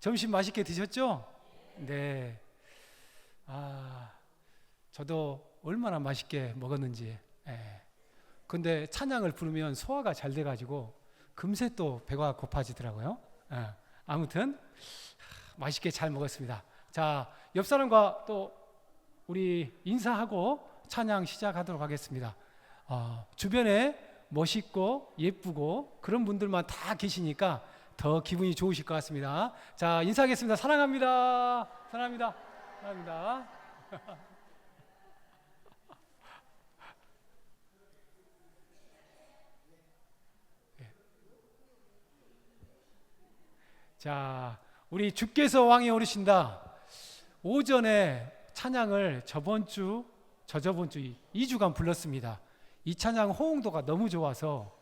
점심 맛있게 드셨죠? 네. 아, 저도 얼마나 맛있게 먹었는지. 예. 근데 찬양을 부르면 소화가 잘 돼가지고 금세 또 배가 고파지더라고요. 예. 아무튼 하, 맛있게 잘 먹었습니다. 자, 옆 사람과 또 우리 인사하고 찬양 시작하도록 하겠습니다. 어, 주변에 멋있고 예쁘고 그런 분들만 다 계시니까 더 기분이 좋으실 것 같습니다. 자, 인사하겠습니다. 사랑합니다. 사랑합니다. 사랑합니다. 예. 자, 우리 주께서 왕이 오르신다. 오전에 찬양을 저번 주, 저저번 주 2주간 불렀습니다. 이 찬양 호응도가 너무 좋아서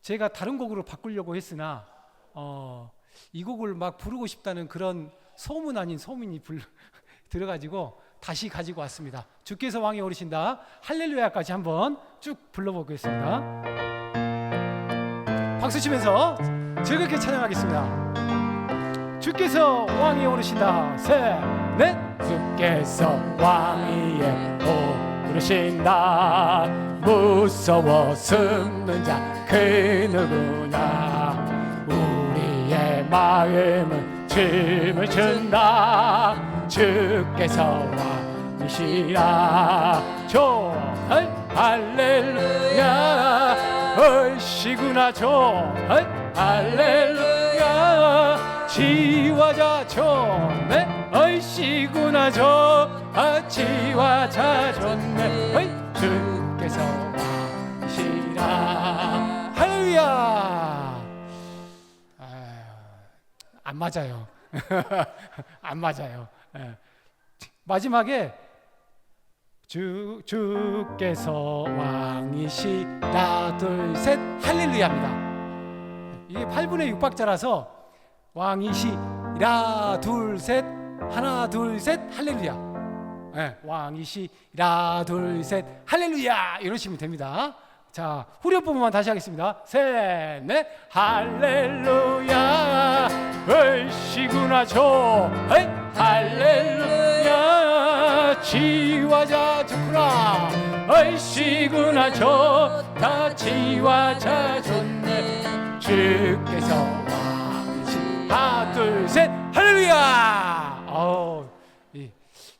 제가 다른 곡으로 바꾸려고 했으나 어, 이 곡을 막 부르고 싶다는 그런 소문 아닌 소문이 불, 들어가지고 다시 가지고 왔습니다. 주께서 왕이 오르신다 할렐루야까지 한번 쭉 불러보겠습니다. 박수 치면서 즐겁게 찬양하겠습니다. 주께서 왕이 오르신다 셋넷 주께서 왕이 오르신다 무서워 숨는 자 그 누구나 마음은 춤을 춘다. 주께서 왕이시라. 조 할렐루야. 얼씨구나. 조 할렐루야. 지와자. 좋네. 얼씨구나. 조 아, 지와자. 좋네. 주께서 왕이시라 안 맞아요. 안 맞아요. 예. 마지막에 주, 주께서 왕이시라 둘셋. 할렐루야입니다. 이게 8분의 6박자라서 왕이시라. 둘 셋. 하나 둘 셋. 할렐루야. 예, 왕이시라. 둘 셋. 할렐루야. 이러시면 됩니다. 자 후렴 부분만 다시 하겠습니다. 셋넷. 할렐루야 얼씨구나 조 에이, 할렐루야. 지와자 좋구나 얼씨구나 좋다 지와자 좋네. 주께서 왕이시 하나 둘셋. 할렐루야. 어, 이,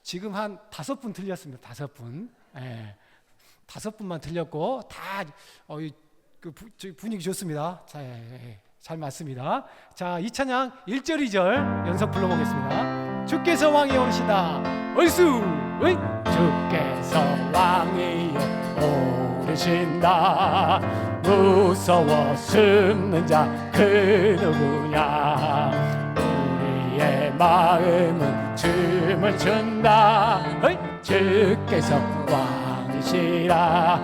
지금 한 다섯 분 틀렸습니다. 다섯 분. 예. 다섯 분만 틀렸고 다 어, 이, 그 부, 저 분위기 좋습니다. 자, 예, 예, 잘 맞습니다. 자, 이 찬양 1절 2절 연속 불러보겠습니다. 주께서 왕이 오르시다. 얼쑤! 의! 주께서 왕이 오르신다. 무서워 숨는 자 그 누구냐. 우리의 마음은 춤을 춘다. 어이! 주께서 왕이시라.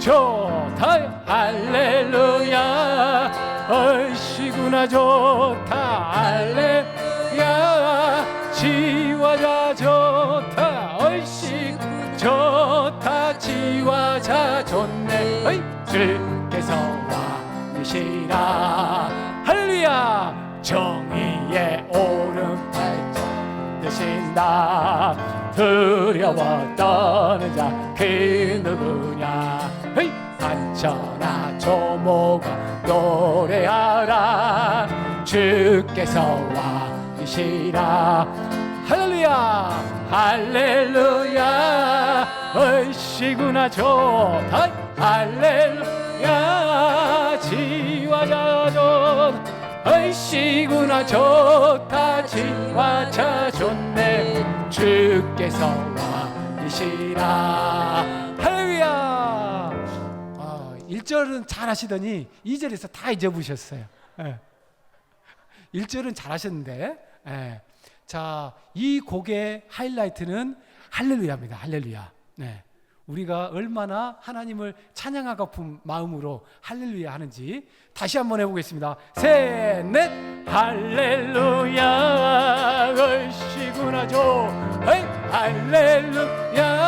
좋다 할렐루야 얼씨구나 좋다. 할렐루야. 지와자 좋다. 얼씨. 좋다. 지와자 좋네. 어이 주께서 왕이시라. 할렐루야. 정의의 오른팔 드신다. 두려워 떠는 자그 누구냐? 헤이 안전하 조모가 노래하라. 주께서 왕이시라. 할렐루야. 할렐루야. 얼씨구나 좋다 할렐루야. 지와자 좋다 얼씨구나 좋다 지와자 좋네. 주께서 어, 1절은 잘 하시더니 2절에서 다 잊어보셨어요 예. 1절은 잘 하셨는데 예. 자, 이 곡의 하이라이트는 할렐루야입니다 할렐루야 네. 우리가 얼마나 하나님을 찬양하고픈 마음으로 할렐루야 하는지 다시 한번 해보겠습니다. 셋, 넷, 할렐루야, 얼씨구나 조, 에이, 할렐루야,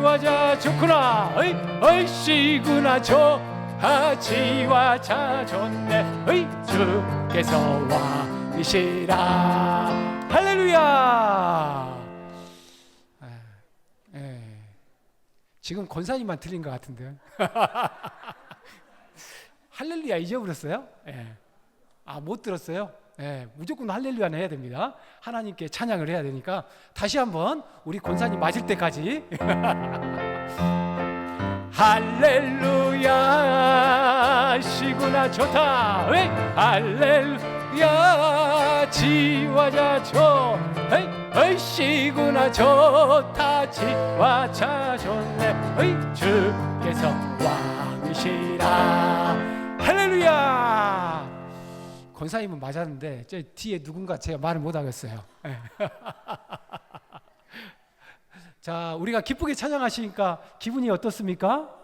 지와자 좋구나, 에이, 얼씨구나 조, 아, 지와자 좋네, 에이, 주께서 왕이시라 할렐루야 예, 예. 지금 권사님만 틀린 것 같은데요 할렐루야 잊어버렸어요? 예. 아못 들었어요? 예, 무조건 할렐루야는 해야 됩니다. 하나님께 찬양을 해야 되니까 다시 한번 우리 권사님 맞을 때까지. 할렐루야 시구나 좋다. 에이, 할렐루야 지와자 좋 에이, 에이, 시구나 좋다. 지와자 좋네. 에이, 주께서 왕이시라 권사님은 맞았는데 저 뒤에 누군가 제가 말을 못 하겠어요 예. 자, 우리가 기쁘게 찬양하시니까 기분이 어떻습니까?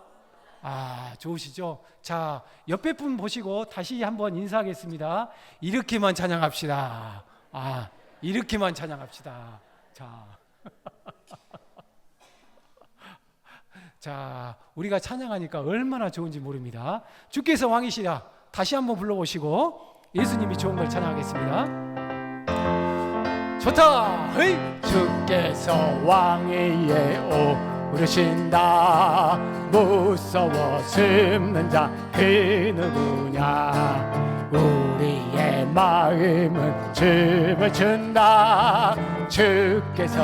아, 좋으시죠? 자, 옆에 분 보시고 다시 한번 인사하겠습니다. 이렇게만 찬양합시다. 아, 이렇게만 찬양합시다. 자. 자, 우리가 찬양하니까 얼마나 좋은지 모릅니다. 주께서 왕이시라. 다시 한번 불러보시고 예수님이 좋은 걸 찬양하겠습니다. 좋다. 헤이. 주께서 왕위에 오르신다. 무서워 숨는 자 그 누구냐? 우리의 마음은 춤을 춘다. 주께서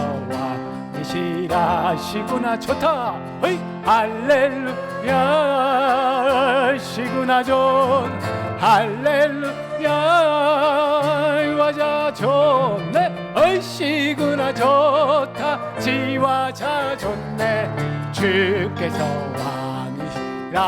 왕이시라 시구나 좋다. 헤이. 할렐루야 시구나 좋은 할렐루야 와자 좋네. 얼씨구나 좋다. 지와자 좋네. 주께서 왕이시라.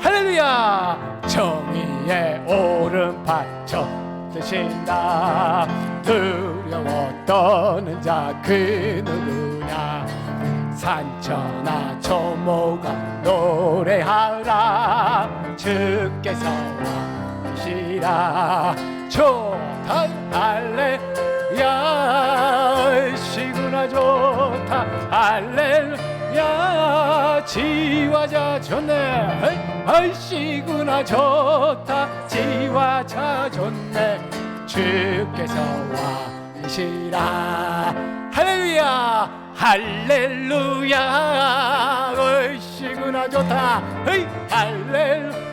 할렐루야. 정의의 오른팔 젖드신다. 두려워 떠는 자 그 누구냐? 산천하 초모가 노래하라. 주께서 왕이 시라. 좋다 할렐루야. 시구나 좋다 할렐루야. 지와자 좋네 아이 시구나 좋다 지와자 좋네 주께서 왕이시라. 할렐루야. 할렐루야. 얼씨구나 좋다 헤이 할렐루야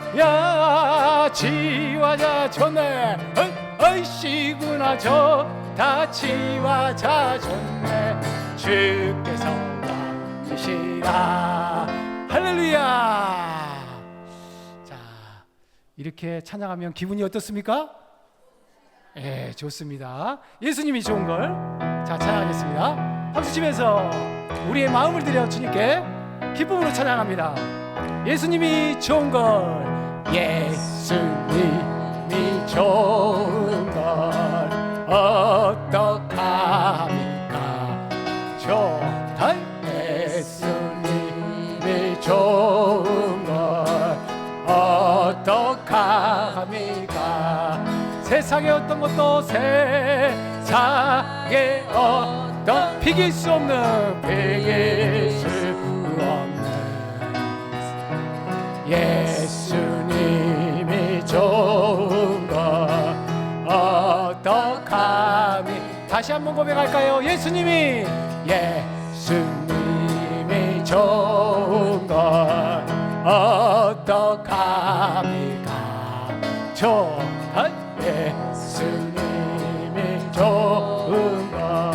지와자 좋네 헤이 얼씨구나 좋다 지와자 좋네 주께서 왕이시라 할렐루야 자 이렇게 찬양하면 기분이 어떻습니까? 예, 좋습니다. 예수님이 좋은 걸. 자, 찬양하겠습니다. 박수 치면서 우리의 마음을 들여 주님께 기쁨으로 찬양합니다. 예수님이 좋은 걸. 예수님이 좋은 걸. 어떡합니까? 좋다. 예수님이 좋은 걸. 어떡합니까? 세상의 어떤 것도 세상의 어떤 비길 수 없는 비길 수 없는 예 다시 한번 고백할까요? 예수님이. 예수님이 좋은 것 어떡합니까? 좋다 예수님이 좋은 것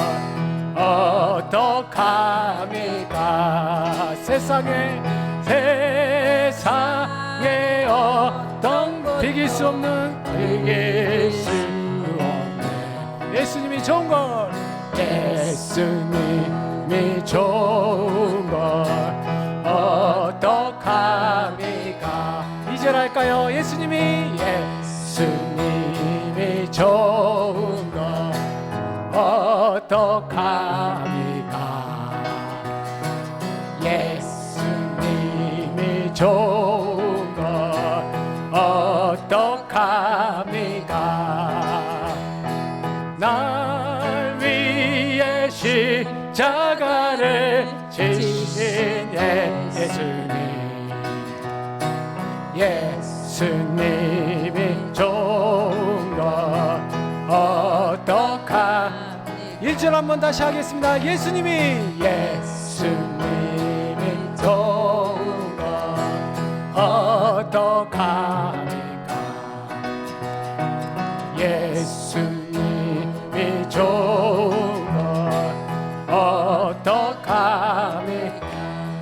어떡합니까? 세상에 세상에 어떤 것 비길 수 없는 비길 수 좋은 것 예수님이 좋은 것 어떡합니까? 이절 할까요? 예수님이. 예수 예수님이 좋은 것 어떡하 1절 한번 다시 하겠습니다. 예수님이 예수님이 좋은 것 어떡합니까? 예수님이 좋은 것 어떡합니까?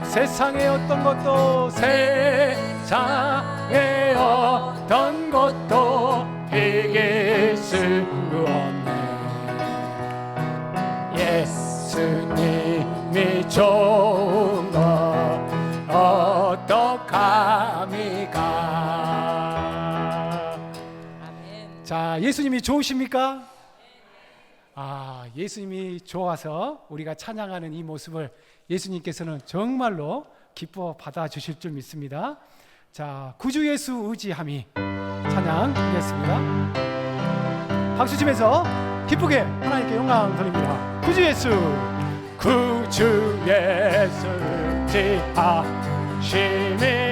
세상의 어떤 것도 세 상의 어떤 것도 이길 수 없네 예수님이 좋은 것 어떡합니까. 자 예수님이 좋으십니까? 아 예수님이 좋아서 우리가 찬양하는 이 모습을 예수님께서는 정말로 기뻐 받아 주실 줄 믿습니다. 자 구주 예수 의지함이 찬양하겠습니다. 박수 치면서 기쁘게 하나님께 영광 돌립니다. 구주 예수 구주 예수 의지하심이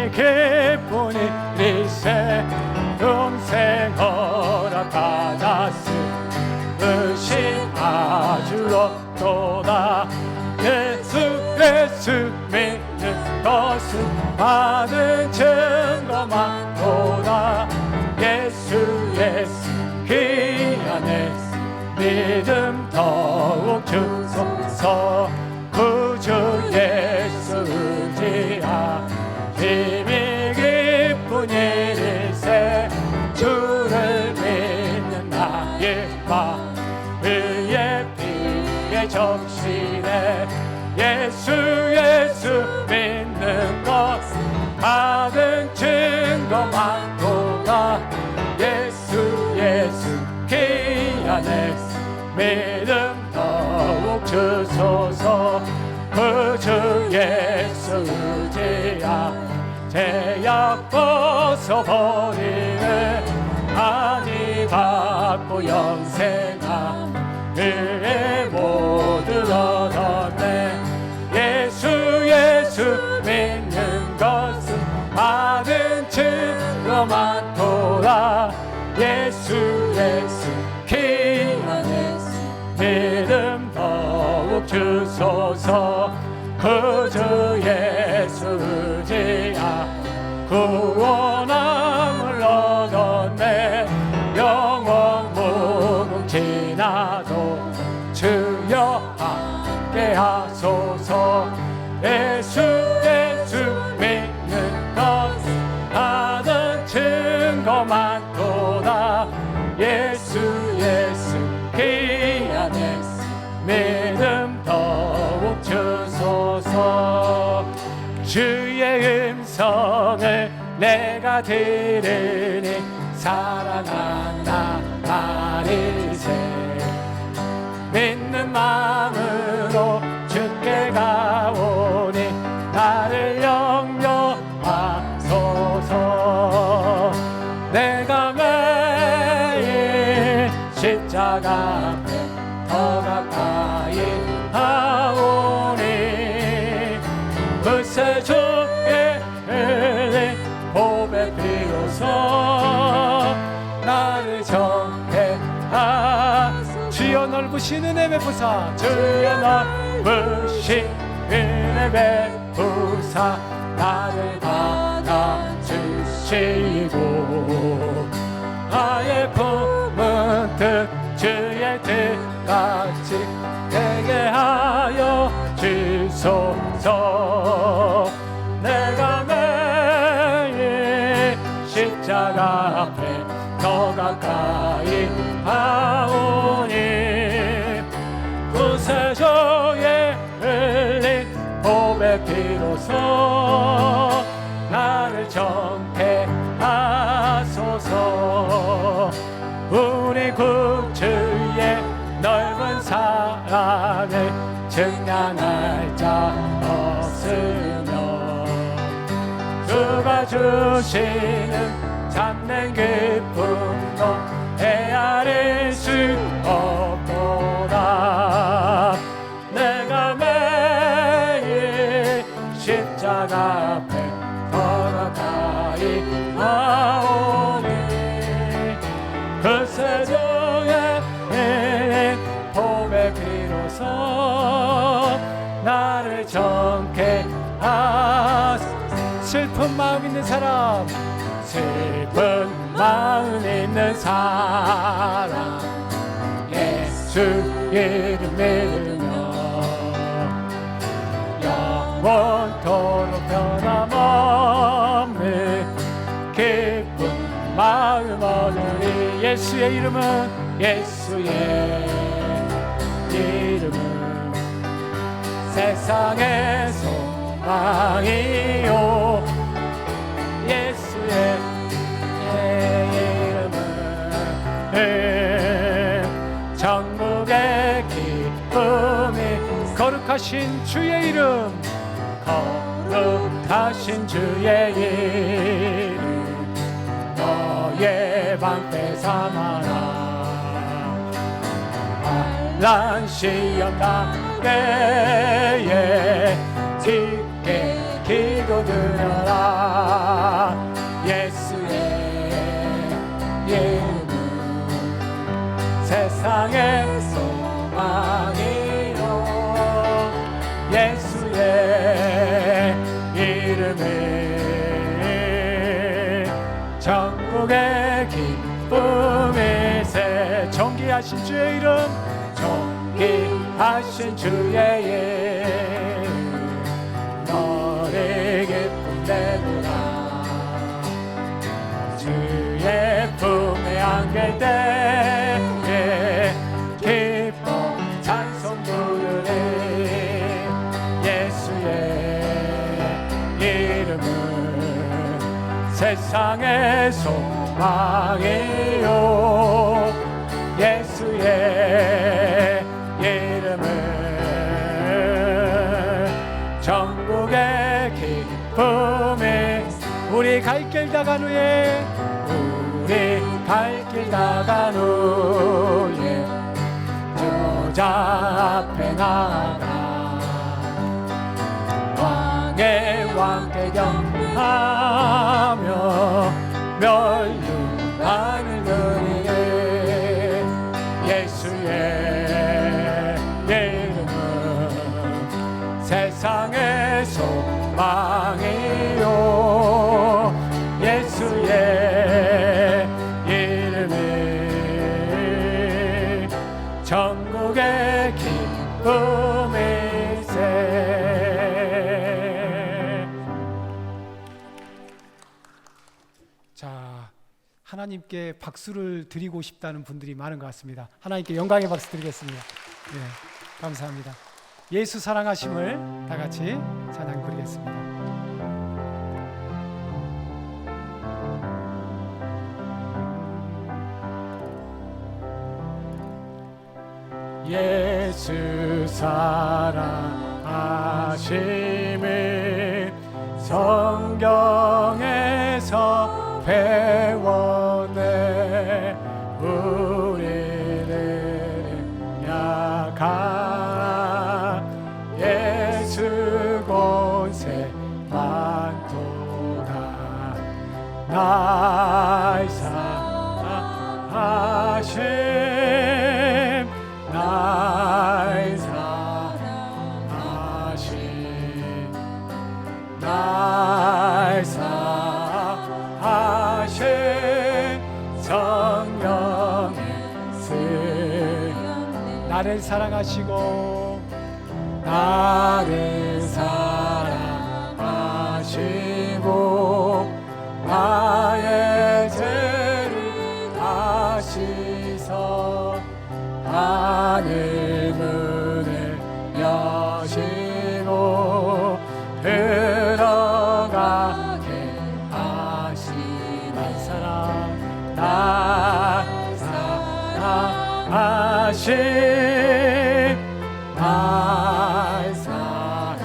기쁘니 리세 영생 허락받았으 아주로 도다 받은 증 예수 의지야 제약 벗어버리네. 아니 받고 영생아 그의 모두 얻었네. 예수 예수 믿는 것은 받은 증거만 돌아 예수 예수 귀한 예수 믿음 더욱 주소서 무궁지나도 주여 함께 하소서. 예수 예수 믿는 것 받은 증거만 도다. 예수 예수 귀한 예수 믿음 더욱 주소서. 주의 음성을 내가 들으니 살아난 마음으로 주께 가오니 나를 영접하소서. 내가 매일 십자가 넓으신 은혜 베푸사 주여 넓으신 은혜 베푸사 나를 받아주시고 나의 품은 뜻 주의 뜻같이 되게 하여 주소서. 내가 매일 십자가 앞에 더 가까이 주시는 기 사람 예수 이름 믿으며 영원토록 변함없는 기쁜 마음 얻으리. 예수의 이름은 예수의 이름은 세상의 소망이요. 예수의 거룩하신 주의 이름 거룩하신 주의 이름 너의 방패 삼아라. 난 시험 당대에 깊게 기도 드려라 하신 주의 이름 너를 기쁨되도다 주의 품에 안길 때에 기뻐 찬송 부르리 예수의 이름은 세상의 소망이요. 예수의 우리 갈 길 다간 후에 우리 갈 길 다간 후에 저자 앞에 나가. 왕의 왕께 경하며 멸 하나님께 박수를 드리고 싶다는 분들이 많은 것 같습니다. 하나님께 영광의 박수 드리겠습니다. 네, 감사합니다. 예수 사랑하심을 다 같이 찬양 부르겠습니다. 예수 사랑하심을 성 사랑하심 성령의 스 나를 사랑하시고 나를 사랑 하신 날 사랑하신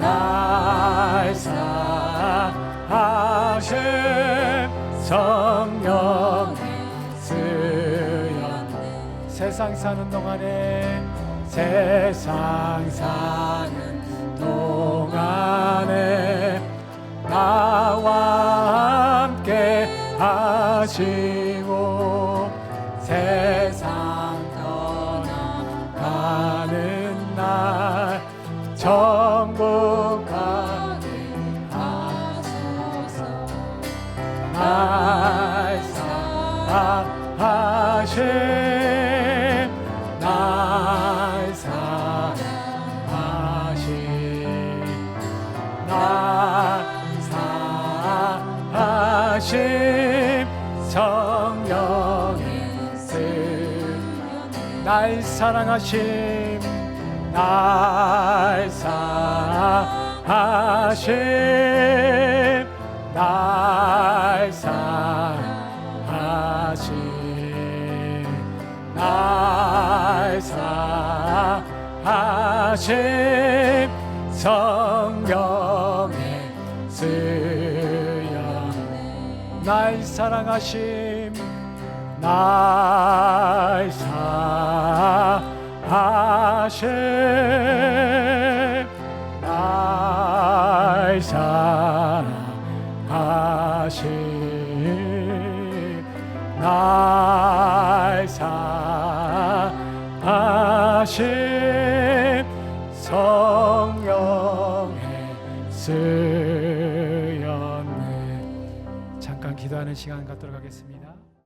날 사랑하신 성령의 쓰여 세상 사는 동안에 세상 사는 동안에 나와 함께 하 사랑하심 날 사랑하심 날 사랑하심 날 사랑하심. 성령의 쓰여. 날 사랑하심 날 사랑하심 날 사랑하심 날 사랑하심 성령의 쓰였네 잠깐 기도하는 시간 갖도록 하겠습니다.